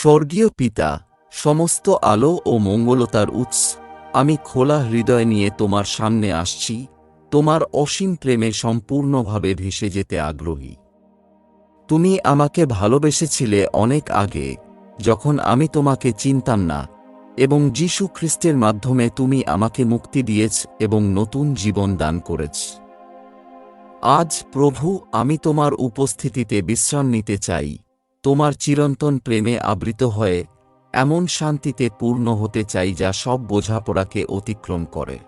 স্বর্গীয় পিতা, সমস্ত আলো ও মঙ্গলতার উৎস, আমি খোলা হৃদয় নিয়ে তোমার সামনে আসছি, তোমার অসীম প্রেমে সম্পূর্ণভাবে ভেসে যেতে আগ্রহী। তুমি আমাকে ভালোবেসেছিলে অনেক আগে, যখন আমি তোমাকে চিনতাম না, এবং যীশু খ্রিস্টের মাধ্যমে তুমি আমাকে মুক্তি দিয়েছ এবং নতুন জীবন দান করেছ। আজ প্রভু, আমি তোমার উপস্থিতিতে বিশ্রাম নিতে চাই। তোমার চিরন্তন প্রেমে আবৃত হয়ে, এমন শান্তিতে পূর্ণ হতে চাই যা সব বোঝাপড়াকে অতিক্রম করে।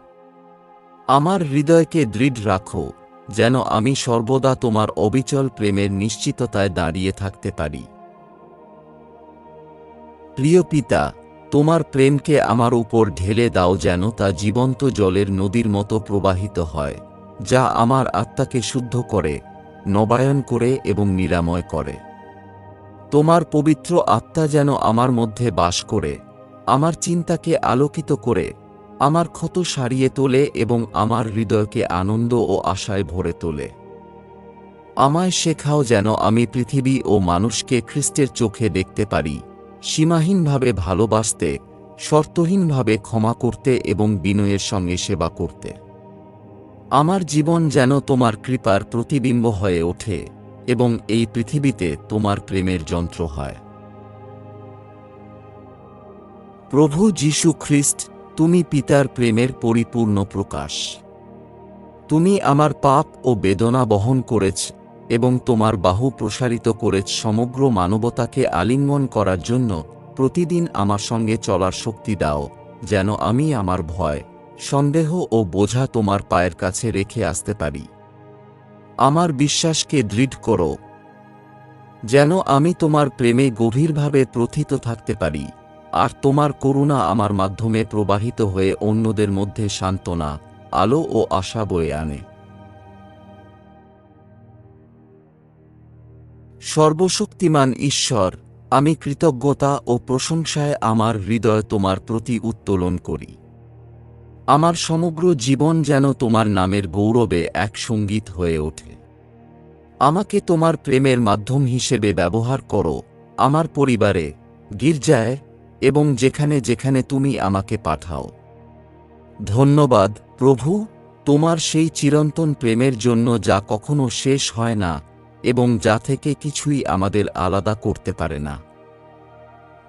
আমার হৃদয়কে দৃঢ় রাখো, যেন আমি সর্বদা তোমার অবিচল প্রেমের নিশ্চিততায় দাঁড়িয়ে থাকতে পারি। প্রিয় পিতা, তোমার প্রেমকে আমার উপর ঢেলে দাও যেন তা জীবন্ত জলের নদীর মতো প্রবাহিত হয়, যা আমার আত্মাকে শুদ্ধ করে, নবায়ন করে এবং নিরাময় করে। তোমার পবিত্র আত্মা যেন আমার মধ্যে বাস করে, আমার চিন্তাকে আলোকিত করে, আমার ক্ষত সারিয়ে তোলে এবং আমার হৃদয়কে আনন্দ ও আশায় ভরে তোলে। আমায় শেখাও যেন আমি পৃথিবী ও মানুষকে খ্রিস্টের চোখে দেখতে পারি, সীমাহীনভাবে ভালোবাসতে, শর্তহীনভাবে ক্ষমা করতে এবং বিনয়ের সঙ্গে সেবা করতে। আমার জীবন যেন তোমার কৃপার প্রতিবিম্ব হয়ে ওঠে। এবং এই পৃথিবীতে তোমার প্রেমের যন্ত্র হয়। প্রভু যীশু খ্রিস্ট, তুমি পিতার প্রেমের পরিপূর্ণ প্রকাশ। তুমি আমার পাপ ও বেদনা বহন করেছ এবং তোমার বাহু প্রসারিত করেছ সমগ্র মানবতাকে আলিঙ্গন করার জন্য প্রতিদিন আমার সঙ্গে চলার শক্তি দাও, যেন আমি আমার ভয়, সন্দেহ ও বোঝা তোমার পায়ের কাছে রেখে আসতে পারি। আমার বিশ্বাসকে দৃঢ় করো। যেন আমি তোমার প্রেমে গভীরভাবে প্রথিত থাকতে পারি, আর তোমার করুণা আমার মাধ্যমে প্রবাহিত হয়ে অন্যদের মধ্যে সান্ত্বনা, আলো ও আশা বয়ে আনে। সর্বশক্তিমান ঈশ্বর, আমি কৃতজ্ঞতা ও প্রশংসায় আমার হৃদয় তোমার প্রতি উত্তোলন করি। আমার সমগ্র জীবন যেন তোমার নামের গৌরবে এক সংগীত হয়ে ওঠে। আমাকে তোমার প্রেমের মাধ্যম হিসেবে ব্যবহার করো, আমার পরিবারে, গির্জায়, এবং যেখানে যেখানে তুমি আমাকে পাঠাও। ধন্যবাদ, প্রভু, তোমার সেই চিরন্তন প্রেমের জন্য যা কখনো শেষ হয় না, এবং যা থেকে কিছুই আমাদের আলাদা করতে পারে না।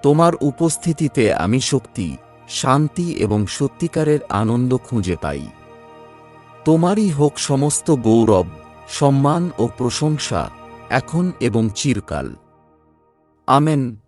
তোমার উপস্থিতিতে আমি শক্তি শান্তি এবং সত্যিকারের আনন্দ খুঁজে পাই। তোমারই হোক সমস্ত গৌরব, সম্মান ও প্রশংসা এখন এবং চিরকাল। আমেন।